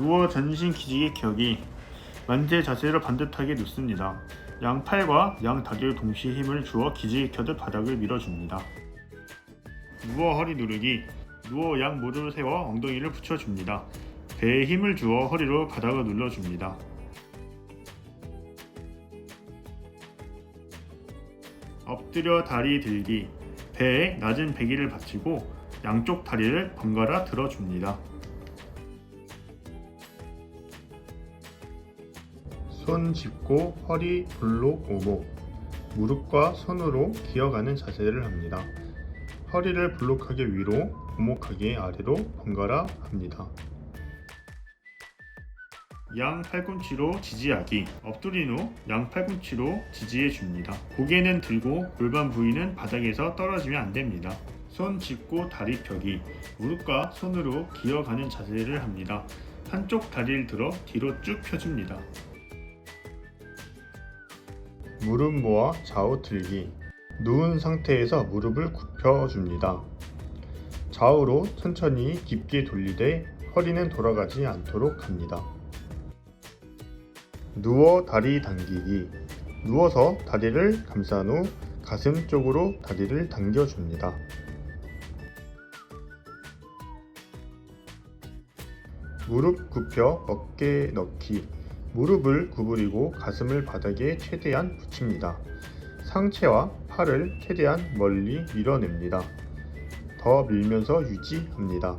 누워 전신 기지개 켜기 만세 자세로 반듯하게 눕습니다. 양 팔과 양 다리를 동시에 힘을 주어 기지개 켜듯 바닥을 밀어줍니다. 누워 허리 누르기 누워 양 무릎을 세워 엉덩이를 붙여줍니다. 배에 힘을 주어 허리로 바닥을 눌러줍니다. 엎드려 다리 들기 배에 낮은 배기를 받치고 양쪽 다리를 번갈아 들어줍니다. 손 짚고 허리 볼록 오고 무릎과 손으로 기어가는 자세를 합니다. 허리를 볼록하게 위로, 오목하게 아래로 번갈아 합니다. 양 팔꿈치로 지지하기 엎드린 후 양 팔꿈치로 지지해 줍니다. 고개는 들고 골반 부위는 바닥에서 떨어지면 안 됩니다. 손 짚고 다리 펴기 무릎과 손으로 기어가는 자세를 합니다. 한쪽 다리를 들어 뒤로 쭉 펴줍니다. 무릎 모아 좌우 들기 누운 상태에서 무릎을 굽혀 줍니다. 좌우로 천천히 깊게 돌리되 허리는 돌아가지 않도록 합니다. 누워 다리 당기기 누워서 다리를 감싼 후 가슴 쪽으로 다리를 당겨줍니다. 무릎 굽혀 어깨 넣기 무릎을 구부리고 가슴을 바닥에 최대한 붙입니다. 상체와 팔을 최대한 멀리 밀어냅니다. 더 밀면서 유지합니다.